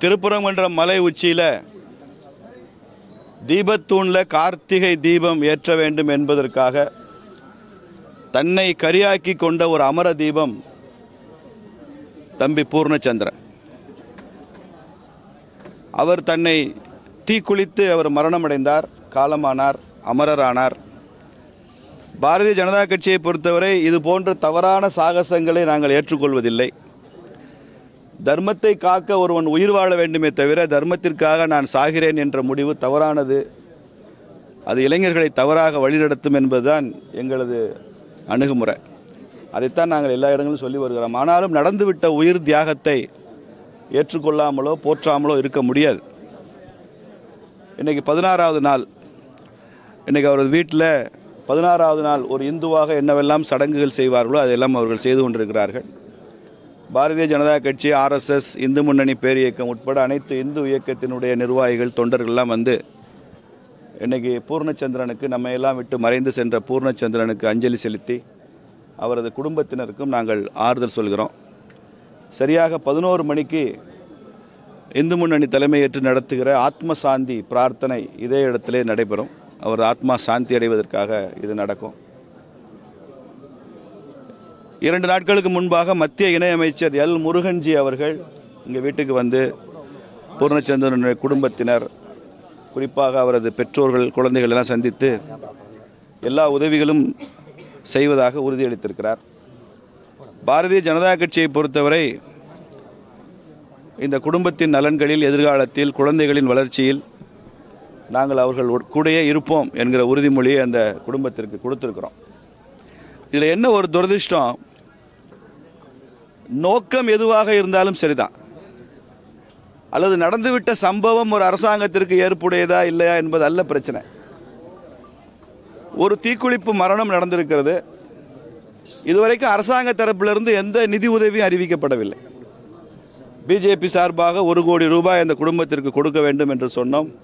திருப்புறங்குன்றம் மலை உச்சியில் தீபத்தூணில் கார்த்திகை தீபம் ஏற்ற வேண்டும் என்பதற்காக தன்னை கரியாக்கி கொண்ட ஒரு அமர தீபம் தம்பி பூர்ணச்சந்திரன். அவர் தன்னை தீக்குளித்து அவர் மரணமடைந்தார் காலமானார் அமரரானார். பாரதிய ஜனதா கட்சியை பொறுத்தவரை இது போன்ற தவறான சாகசங்களை நாங்கள் ஏற்றுக்கொள்வதில்லை. தர்மத்தை காக்க ஒருவன் உயிர் வாழ வேண்டுமே தவிர தர்மத்திற்காக நான் சாகிறேன் என்ற முடிவு தவறானது. அது இளைஞர்களை தவறாக வழிநடத்தும் என்பதுதான் எங்களது அணுகுமுறை. அதைத்தான் நாங்கள் எல்லா இடங்களும் சொல்லி வருகிறோம். ஆனாலும் நடந்துவிட்ட உயிர் தியாகத்தை ஏற்றுக்கொள்ளாமலோ போற்றாமலோ இருக்க முடியாது. இன்றைக்கி பதினாறாவது நாள். இன்றைக்கி அவரது வீட்டில் பதினாறாவது நாள் ஒரு இந்துவாக என்னவெல்லாம் சடங்குகள் செய்வார்களோ அதெல்லாம் அவர்கள் செய்து கொண்டிருக்கிறார்கள். பாரதிய ஜனதா கட்சி ஆர்எஸ்எஸ் இந்து முன்னணி பேரியக்கம் உட்பட அனைத்து இந்து இயக்கத்தினுடைய நிர்வாகிகள் தொண்டர்கள்லாம் வந்து இன்னைக்கு பூர்ணச்சந்திரனுக்கு நம்ம எல்லாம் விட்டு மறைந்து சென்ற பூர்ணச்சந்திரனுக்கு அஞ்சலி செலுத்தி அவரது குடும்பத்தினருக்கும் நாங்கள் ஆறுதல் சொல்கிறோம். சரியாக பதினோரு மணிக்கு இந்து முன்னணி தலைமையேற்று நடத்துகிற ஆத்ம சாந்தி பிரார்த்தனை இதே இடத்திலே நடைபெறும். அவர் ஆத்மா சாந்தி அடைவதற்காக இது நடக்கும். இரண்டு நாட்களுக்கு முன்பாக மத்திய இணையமைச்சர் எல் முருகன்ஜி அவர்கள் இங்கே வீட்டுக்கு வந்து பூர்ணச்சந்திரனுடைய குடும்பத்தினர் குறிப்பாக அவரது பெற்றோர்கள் குழந்தைகள் எல்லாம் சந்தித்து எல்லா உதவிகளும் செய்வதாக உறுதியளித்திருக்கிறார். பாரதிய ஜனதா கட்சியை பொறுத்தவரை இந்த குடும்பத்தின் நலன்களில் எதிர்காலத்தில் குழந்தைகளின் வளர்ச்சியில் நாங்கள் அவர்கள் உட்- கூடயே இருப்போம் என்கிற உறுதிமொழியை அந்த குடும்பத்திற்கு கொடுத்துருக்குறோம். இதில் என்ன ஒரு துரதிர்ஷ்டம்? நோக்கம் எதுவாக இருந்தாலும் சரிதான். அல்லது நடந்துவிட்ட சம்பவம் ஒரு அரசாங்கத்திற்கு ஏற்புடையதா இல்லையா என்பது அல்ல பிரச்சனை. ஒரு தீக்குளிப்பு மரணம் நடந்திருக்கிறது. இதுவரைக்கும் அரசாங்க தரப்பிலிருந்து எந்த நிதி உதவியும் அறிவிக்கப்படவில்லை. பிஜேபி சார்பாக ஒரு கோடி ரூபாய் அந்த குடும்பத்திற்கு கொடுக்க வேண்டும் என்று சொன்னோம்.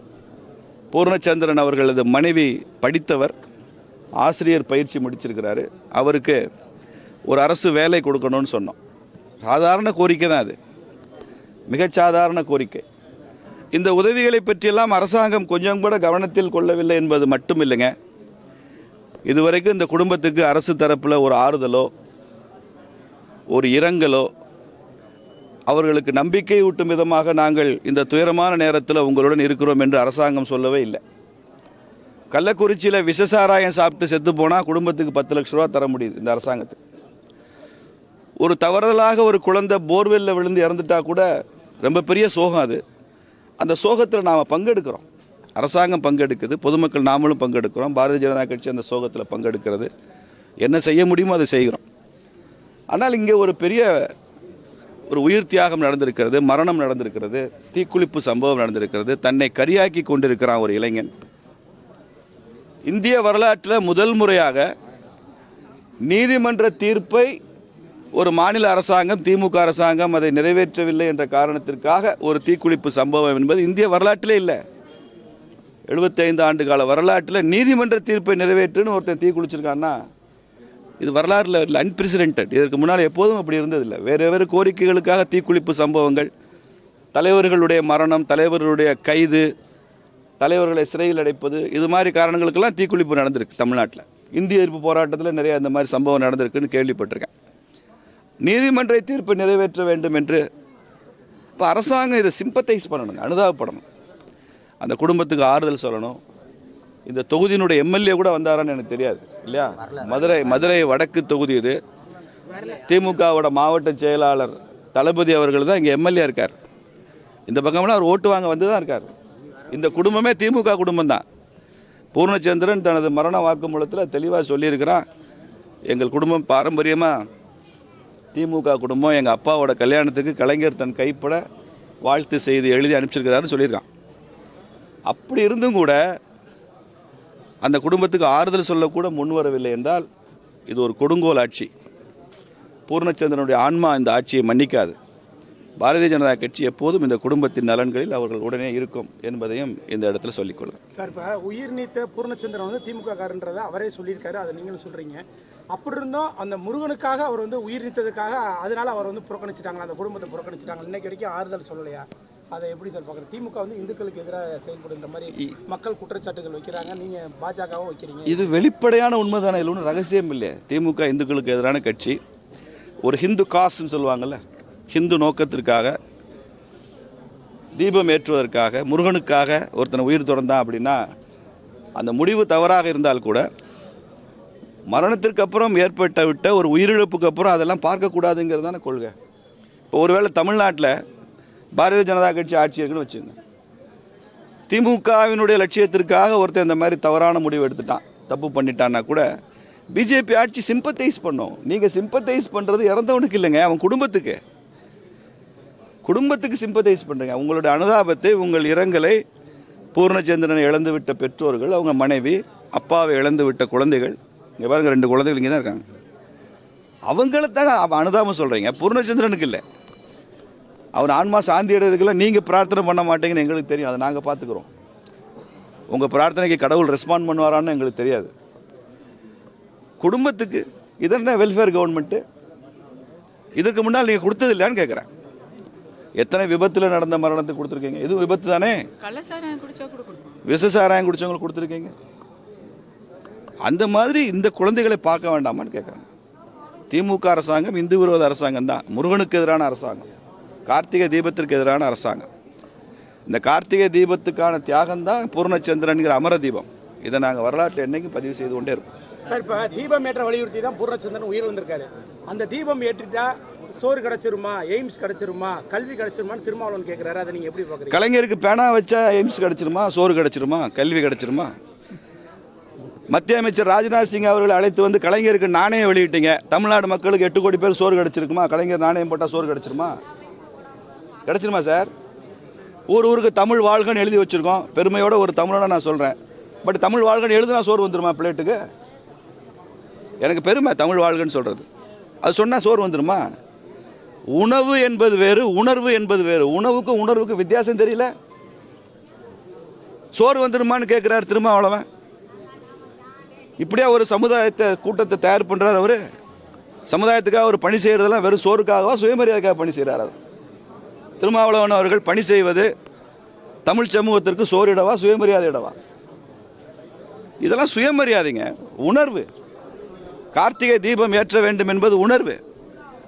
பூர்ணச்சந்திரன் அவர்களது மனைவி படித்தவர். ஆசிரியர் பயிற்சி முடிச்சிருக்கிறாரு. அவருக்கு ஒரு அரசு வேலை கொடுக்கணும்னு சொன்னோம். சாதாரண கோரிக்கை தான் அது. மிகச்சாதாரண கோரிக்கை. இந்த உதவிகளை பற்றியெல்லாம் அரசாங்கம் கொஞ்சம் கூட கவனத்தில் கொள்ளவில்லை என்பது மட்டும் இல்லைங்க இதுவரைக்கும் இந்த குடும்பத்துக்கு அரசு தரப்பில் ஒரு ஆறுதலோ ஒரு இரங்கலோ அவர்களுக்கு நம்பிக்கை ஊட்டும் விதமாக நாங்கள் இந்த துயரமான நேரத்தில் உங்களுடன் இருக்கிறோம் என்று அரசாங்கம் சொல்லவே இல்லை. கள்ளக்குறிச்சியில் விஷசாராயம் சாப்பிட்டு செத்து போனால் குடும்பத்துக்கு பத்து லட்ச ரூபா தர முடியுது இந்த அரசாங்கத்துக்கு. ஒரு தவறுதலாக ஒரு குழந்தை போர்வெல்ல விழுந்து இறந்துட்டா கூட ரொம்ப பெரிய சோகம் அது. அந்த சோகத்தில் நாம் பங்கெடுக்கிறோம். அரசாங்கம் பங்கெடுக்குது பொதுமக்கள் நாமளும் பங்கெடுக்கிறோம். பாரதிய ஜனதா கட்சி அந்த சோகத்தில் பங்கெடுக்கிறது. என்ன செய்ய முடியுமோ அதை செய்கிறோம். ஆனால் இங்கே ஒரு பெரிய ஒரு உயிர் தியாகம் நடந்திருக்கிறது மரணம் நடந்திருக்கிறது தீக்குளிப்பு சம்பவம் நடந்திருக்கிறது. தன்னை கரியாக்கி கொண்டிருக்கிறான் ஒரு இளைஞன். இந்திய வரலாற்றில் முதல் முறையாக நீதிமன்ற தீர்ப்பை ஒரு மாநில அரசாங்கம் திமுக அரசாங்கம் அதை நிறைவேற்றவில்லை என்ற காரணத்திற்காக ஒரு தீக்குளிப்பு சம்பவம் என்பது இந்திய வரலாற்றிலே இல்லை. 75 ஆண்டு கால வரலாற்றில் நீதிமன்ற தீர்ப்பை நிறைவேற்றுன்னு ஒருத்தன் தீ குளிச்சிருக்கான்னா இது வரலாறுல இல்லை அன்பிரசிடென்டட் இதற்கு முன்னால் எப்போதும் அப்படி இருந்ததில்லை. வேறு வேறு கோரிக்கைகளுக்காக தீக்குளிப்பு சம்பவங்கள். தலைவர்களுடைய மரணம் தலைவர்களுடைய கைது தலைவர்களை சிறையில் அடைப்பது இது மாதிரி காரணங்களுக்கெல்லாம் தீக்குளிப்பு நடந்திருக்கு தமிழ்நாட்டில். இந்திய எதிர்ப்பு போராட்டத்தில் நிறைய அந்த மாதிரி சம்பவம் நடந்திருக்குன்னு கேள்விப்பட்டிருக்கேன். நீதிமன்ற தீர்ப்பு நிறைவேற்ற வேண்டும் என்று இப்போ அரசாங்கம் இதை சிம்பத்தைஸ் பண்ணணுங்க அனுதாபப்படணும். அந்த குடும்பத்துக்கு ஆறுதல் சொல்லணும். இந்த தொகுதியினுடைய எம்எல்ஏ கூட வந்தாரான்னு எனக்கு தெரியாது இல்லையா? மதுரை மதுரை வடக்கு தொகுதி இது. திமுகவோட மாவட்ட செயலாளர் தளபதி அவர்கள் தான் இங்கே எம்எல்ஏ இருக்கார். இந்த பக்கம்லாம் அவர் ஓட்டு வாங்க வந்து தான் இருக்கார். இந்த குடும்பமே திமுக குடும்பம் தான். பூர்ணச்சந்திரன் தனது மரண வாக்குமூலத்தில் தெளிவாக சொல்லியிருக்கிறான். எங்கள் குடும்பம் பாரம்பரியமாக திமுக குடும்பம் எங்கள் அப்பாவோட கல்யாணத்துக்கு கலைஞர் தன் கைப்பட வாழ்த்து செய்தி எழுதி அனுப்பிச்சிருக்கிறாருன்னு சொல்லியிருக்கான். அப்படி இருந்தும் கூட அந்த குடும்பத்துக்கு ஆறுதல் சொல்லக்கூட முன்வரவில்லை என்றால் இது ஒரு கொடுங்கோல் ஆட்சி. பூர்ணச்சந்திரனுடைய ஆன்மா இந்த ஆட்சியை மன்னிக்காது. பாரதிய ஜனதா கட்சி எப்போதும் இந்த குடும்பத்தின் நலன்களில் அவர்கள் உடனே இருக்கும் என்பதையும் இந்த இடத்துல சொல்லிக்கொள்கிறேன் சார் இப்போ உயிர் நீத்த பூர்ணச்சந்திரன் வந்து திமுக காரன்றதை அவரே சொல்லியிருக்காரு அதை நீங்களும் சொல்கிறீங்க அப்படி இருந்தும் அந்த முருகனுக்காக அவர் வந்து உயிர் நீத்ததுக்காக அதனால அவர் வந்து புறக்கணிச்சிட்டாங்களா? அந்த குடும்பத்தை புறக்கணிச்சிட்டாங்க இன்னைக்கு வரைக்கும் ஆறுதல் சொல்லலையா? அதை எப்படி சார் பார்க்குறேன் திமுக வந்து இந்துக்களுக்கு எதிராக செயல்படுன்ற மாதிரி மக்கள் குற்றச்சாட்டுகள் வைக்கிறாங்க. நீங்க பாஜகவும் வைக்கிறீங்க. இது வெளிப்படையான உண்மை தானே இதில் ஒன்றும் ரகசியம் இல்லை திமுக இந்துக்களுக்கு எதிரான கட்சி. ஒரு ஹிந்து காஸ்ட்னு சொல்லுவாங்கள்ல ஹிந்து நோக்கத்திற்காக தீபம் ஏற்றுவதற்காக முருகனுக்காக ஒருத்தனை உயிர் துறந்தான் அப்படின்னா அந்த முடிவு தவறாக இருந்தால் கூட மரணத்திற்கு அப்புறம் ஏற்பட்ட விட்ட ஒரு உயிரிழப்புக்கு அப்புறம் அதெல்லாம் பார்க்கக்கூடாதுங்கிறது தானே கொள்கை. இப்போ ஒருவேளை தமிழ்நாட்டில் பாரதிய ஜனதா கட்சி ஆட்சி இருக்குன்னு வச்சுங்க. திமுகவினுடைய லட்சியத்திற்காக ஒருத்தன் இந்த மாதிரி தவறான முடிவு எடுத்துட்டான் தப்பு பண்ணிட்டான்னா கூட பிஜேபி ஆட்சி சிம்பத்தைஸ் பண்ணும். நீங்கள் சிம்பத்தைஸ் பண்ணுறது இறந்தவனுக்கு இல்லைங்க அவன் குடும்பத்துக்கு. குடும்பத்துக்கு சிம்பத்தைஸ் பண்ணுறீங்க உங்களுடைய அனுதாபத்தை உங்கள் இரங்கலை பூர்ணச்சந்திரனை இழந்து விட்ட பெற்றோர்கள் அவங்க மனைவி அப்பாவை இழந்து விட்ட குழந்தைகள் இங்கே பாருங்க ரெண்டு குழந்தைகள் இங்கே தான் இருக்காங்க. அவங்கள தான் அவன் அனுதாபம் சொல்கிறீங்க பூர்ணச்சந்திரனுக்கு இல்லை. அவன் ஆன்மா சாந்தி அடைறதுக்கெல்லாம் நீங்கள் பிரார்த்தனை பண்ண மாட்டீங்கன்னு எங்களுக்கு தெரியும். அதை நாங்கள் பார்த்துக்குறோம் உங்கள் பிரார்த்தனைக்கு கடவுள் ரெஸ்பாண்ட் பண்ணுவாரான்னு எங்களுக்கு தெரியாது. குடும்பத்துக்கு இது என்ன வெல்ஃபேர் கவர்மெண்ட்டு இதற்கு முன்னால் நீங்கள் கொடுத்தது இல்லையான்னு கேட்குறேன் எத்தனை விபத்தில் நடந்த மரணத்துக்கு கொடுத்துருக்கீங்க? இது விபத்து தானே கள்ளச்சாராயம் குடிச்சா கொடுக்கணும் விஷ சாராயம் குடிச்சவங்களுக்கு கொடுத்துருக்கீங்க. அந்த மாதிரி இந்த குழந்தைகளை பார்க்க வேண்டாமான்னு கேட்குறாங்க. திமுக அரசாங்கம் இந்து விரோத அரசாங்கம் தான். முருகனுக்கு எதிரான அரசாங்கம். கார்த்திகை தீபத்திற்கு எதிரான அரசாங்கம். இந்த கார்த்திகை தீபத்துக்கான தியாகம் தான் பூர்ணச்சந்திரன்கிற அமர தீபம். இதை நாங்கள் வரலாற்றில் என்னைக்கும் பதிவு செய்து கொண்டே இருக்கோம். சார் இப்போ தீபம் ஏற்ற வலியுறுத்தி தான் பூர்ணச்சந்திரன் உயிர் வந்திருக்காரு அந்த தீபம் ஏற்றிட்டா சோறு கிடைச்சிருமா? எய்ம்ஸ் கிடைச்சிருமா? கல்வி கிடைச்சிருமான்னு திருமாவளவன் கேட்குறாரு அதை நீங்கள் எப்படி பார்க்குறீங்க? கலைஞருக்கு பேனா வச்சா எய்ம்ஸ் கிடச்சிருமா? சோறு கிடச்சிருமா? கல்வி கிடச்சிருமா? மத்திய அமைச்சர் ராஜ்நாத் சிங் அவர்களை அழைத்து வந்து கலைஞருக்கு நாணயம் வெளியிட்டீங்க. தமிழ்நாடு மக்களுக்கு எட்டு கோடி பேர் சோறு கிடச்சிருக்குமா? கலைஞர் நாணயம் போட்டால் சோறு கிடச்சிருமா? கிடச்சிருமா சார்? ஊர் ஊருக்கு தமிழ் வாழ்கன்னு எழுதி வச்சுருக்கோம். பெருமையோட ஒரு தமிழனை நான் சொல்கிறேன் பட் தமிழ் வாழ்கன்னு எழுதுனா சோறு வந்துருமா பிளேட்டுக்கு? எனக்கு பெருமை தமிழ் வாழ்கன்னு சொல்கிறது அது சொன்னால் சோறு வந்துருமா? உணவு என்பது வேறு உணர்வு என்பது வேறு. உணவுக்கும் உணர்வுக்கும் வித்தியாசம் தெரியல. சோறு வந்துருமான்னு கேட்குறாரு அவ்வளவன் இப்படியா ஒரு சமுதாயத்தை கூட்டத்தை தயார் பண்ணுறார் அவர்? சமுதாயத்துக்காக ஒரு பணி செய்கிறதெல்லாம் வெறும் சோறுக்காகவா சுயமரியாதைக்காக பணி செய்கிறார் அவர்? திருமாவளவன் அவர்கள் பணி செய்வது தமிழ் சமூகத்திற்கு சோறிடவா சுயமரியாதை இடவா இதெல்லாம் சுயமரியாதைங்க உணர்வு. கார்த்திகை தீபம் ஏற்ற வேண்டும் என்பது உணர்வு.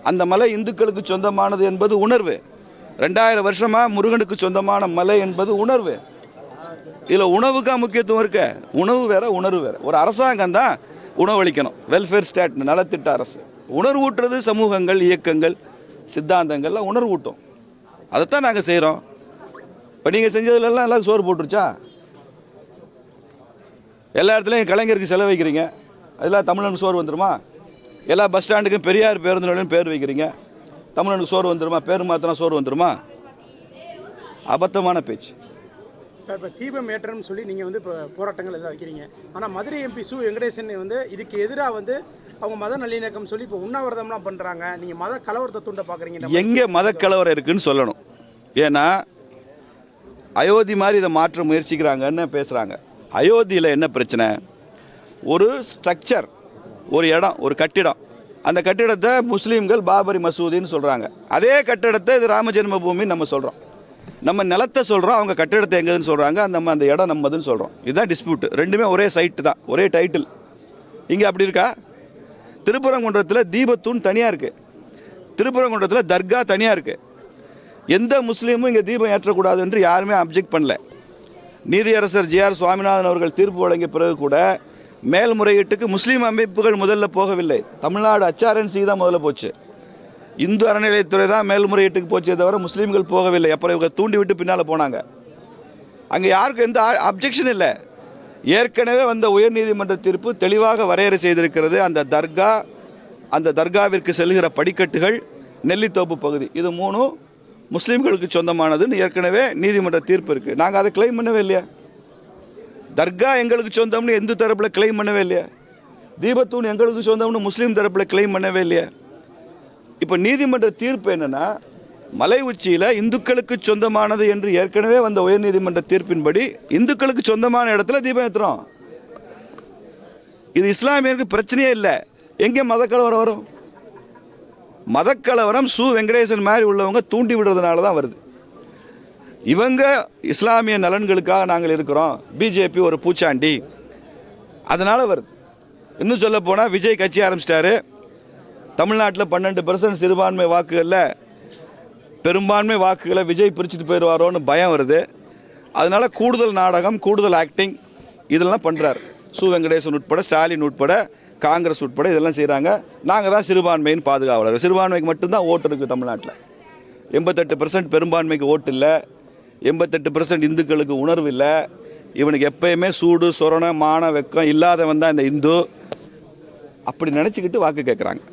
அந்த மலை இந்துக்களுக்கு சொந்தமானது என்பது உணர்வு. ரெண்டாயிரம் வருஷமாக முருகனுக்கு சொந்தமான மலை என்பது உணர்வு. இதில் உணவுக்கா முக்கியத்துவம் இருக்க? உணவு வேற உணர்வு வேற. ஒரு அரசாங்கம் தான் உணவளிக்கணும். வெல்ஃபேர் ஸ்டேட் நலத்திட்ட அரசு. உணர்வூட்டுறது சமூகங்கள் இயக்கங்கள் சித்தாந்தங்கள்லாம் உணர்வூட்டும். அதைத்தான் நாங்கள் செய்கிறோம் இப்போ நீங்கள் செஞ்சதுலலாம் எல்லாம் சோறு போட்டுருச்சா? எல்லா இடத்துலையும் கலைஞருக்கு செலவைக்கிறீங்க அதெல்லாம் தமிழனுக்கு சோறு வந்துடுமா எல்லா பஸ் ஸ்டாண்டுக்கும் பெரியார் பேருந்து நிலையம் பேர் வைக்கிறீங்க. தமிழனுக்கு சோறு வந்துடுமா பேர் மாத்தினா சோறு வந்துடுமா அபத்தமான பேச்சு. சார் இப்போ தீபம் ஏற்றம்னு சொல்லி நீங்கள் வந்து இப்போ போராட்டங்கள் எல்லாம் வைக்கிறீங்க. ஆனால் மதுரை எம்பி சு வெங்கடேசன் வந்து இதுக்கு எதிராக வந்து அவங்க மத நல்லிணக்கம் சொல்லி இப்போ உண்ணாவிரதம்லாம் பண்ணுறாங்க நீங்கள் மத கலவரத்தை தூண்ட பார்க்குறீங்க எங்கே மதக்கலவரம் இருக்குன்னு சொல்லணும். ஏன்னா அயோத்தி மாதிரி இதை மாற்ற முயற்சிக்கிறாங்கன்னு பேசுகிறாங்க அயோத்தியில் என்ன பிரச்சனை? ஒரு ஸ்ட்ரக்சர் ஒரு இடம் ஒரு கட்டிடம். அந்த கட்டிடத்தை முஸ்லீம்கள் பாபரி மசூதின்னு சொல்கிறாங்க அதே கட்டிடத்தை இது ராம ஜென்மபூமின்னு நம்ம சொல்கிறோம் நம்ம நிலத்தை சொல்கிறோம் அவங்க கட்டிடத்தை எங்கதுன்னு சொல்கிறாங்க நம்ம அந்த இடம் நம்மதுன்னு சொல்கிறோம் இதுதான் டிஸ்பியூட் ரெண்டுமே ஒரே சைட்டு தான் ஒரே டைட்டில் இங்கே அப்படி இருக்கா? திருப்பரங்குன்றத்தில் தீபத்தூண் தனியாக இருக்குது திருப்பரங்குன்றத்தில் தர்கா தனியாக இருக்குது எந்த முஸ்லீமும் இங்கே தீபம் ஏற்றக்கூடாது என்று யாருமே அப்ஜெக்ட் பண்ணல. நீதியரசர் ஜி ஆர் சுவாமிநாதன் அவர்கள் தீர்ப்பு வழங்கிய பிறகு கூட மேல்முறையீட்டுக்கு முஸ்லீம் அமைப்புகள் முதல்ல போகவில்லை. தமிழ்நாடு அச்சாரன்சி தான் முதல்ல போச்சு. இந்து அறநிலையத்துறை தான் மேல்முறையீட்டுக்கு போச்சே தவிர முஸ்லீம்கள் போகவில்லை. அப்புறம் இவங்க தூண்டி விட்டு பின்னால் போனாங்க. அங்கே யாருக்கும் எந்த அப்ஜெக்ஷன் இல்லை. ஏற்கனவே வந்த உயர்நீதிமன்ற தீர்ப்பு தெளிவாக வரையறை செய்திருக்கிறது. அந்த தர்கா அந்த தர்காவிற்கு செல்கிற படிக்கட்டுகள் நெல்லித்தோப்பு பகுதி. இது மூணும் முஸ்லீம்களுக்கு சொந்தமானதுன்னு ஏற்கனவே நீதிமன்ற தீர்ப்பு இருக்குது நாங்கள் அதை கிளைம் பண்ணவே இல்லையா? தர்கா எங்களுக்கு சொந்தம்னு எந்த தரப்பில் கிளைம் பண்ணவே இல்லையா? தீபத்தூண் எங்களுக்கு சொந்தம்னு முஸ்லீம் தரப்பில் கிளைம் பண்ணவே இல்லையா? இப்போ நீதிமன்ற தீர்ப்பு என்னன்னா மலை உச்சியில் இந்துக்களுக்கு சொந்தமானது என்று ஏற்கனவே வந்த உயர்நீதிமன்ற தீர்ப்பின்படி இந்துக்களுக்கு சொந்தமான இடத்துல தீபம் ஏற்றுறோம் இது இஸ்லாமியருக்கு பிரச்சனையே இல்லை. எங்கே மதக்கலவரம் வரும்? மதக்கலவரம் சு. வெங்கடேசன் மாதிரி உள்ளவங்க தூண்டி விடுறதுனால தான் வருது. இவங்க இஸ்லாமிய நலன்களுக்காக நாங்கள் இருக்கிறோம். பிஜேபி ஒரு பூச்சாண்டி. அதனால் வருது. இன்னும் சொல்ல போனால் விஜய் கட்சி ஆரம்பிச்சிட்டாரு. தமிழ்நாட்டில் பன்னெண்டு பெர்சன்ட் சிறுபான்மை வாக்குகளில் பெரும்பான்மை வாக்குகளை விஜய் பிரிச்சுட்டு போயிடுவாரோன்னு பயம் வருது. அதனால் கூடுதல் நாடகம் கூடுதல் ஆக்டிங் இதெல்லாம் பண்ணுறாரு சு. வெங்கடேசன் உட்பட ஸ்டாலின் உட்பட காங்கிரஸ் உட்பட இதெல்லாம் செய்கிறாங்க நாங்கள் தான் சிறுபான்மையின் பாதுகாவலர். சிறுபான்மைக்கு மட்டும்தான் ஓட்டு இருக்குது தமிழ்நாட்டில். எண்பத்தெட்டு பர்சன்ட் பெரும்பான்மைக்கு ஓட்டு இல்லை. எண்பத்தெட்டு பர்சன்ட் இந்துக்களுக்கு உணர்வு இல்லை. இவனுக்கு எப்பயுமே சூடு சொரண மான வெக்கம் இல்லாதவன் தான் இந்த இந்து. அப்படி நினச்சிக்கிட்டு வாக்கு கேட்குறாங்க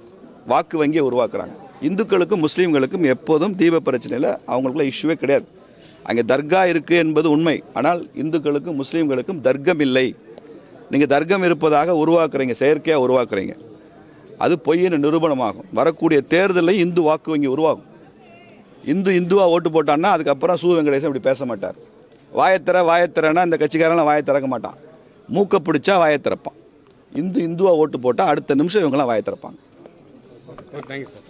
வாக்கு வங்கியை உருவாக்குறாங்க. இந்துக்களுக்கும் முஸ்லீம்களுக்கும் எப்போதும் தீப பிரச்சனையில் அவங்களுக்குள்ள இஷ்யூவே கிடையாது. அங்கே தர்கா இருக்குது என்பது உண்மை. ஆனால் இந்துக்களுக்கும் முஸ்லீம்களுக்கும் தர்க்கம் இல்லை. நீங்கள் தர்க்கம் இருப்பதாக உருவாக்குறீங்க செயற்கையாக உருவாக்குறீங்க. அது பொய்யின் நிரூபணமாகும். வரக்கூடிய தேர்தலில் இந்து வாக்கு வங்கி உருவாகும். இந்து இந்துவாக ஓட்டு போட்டான்னா அதுக்கப்புறம் சு வெங்கடேசன் இப்படி பேச மாட்டார். வாயத்திற வாயத்திறனா இந்த கட்சிக்காரெல்லாம் வாயை திறக்க மாட்டான். மூக்க பிடிச்சா வாயை திறப்பான். இந்து இந்துவாக ஓட்டு போட்டால் அடுத்த நிமிஷம் இவங்களாம் வாயை திறப்பாங்க. Thank you sir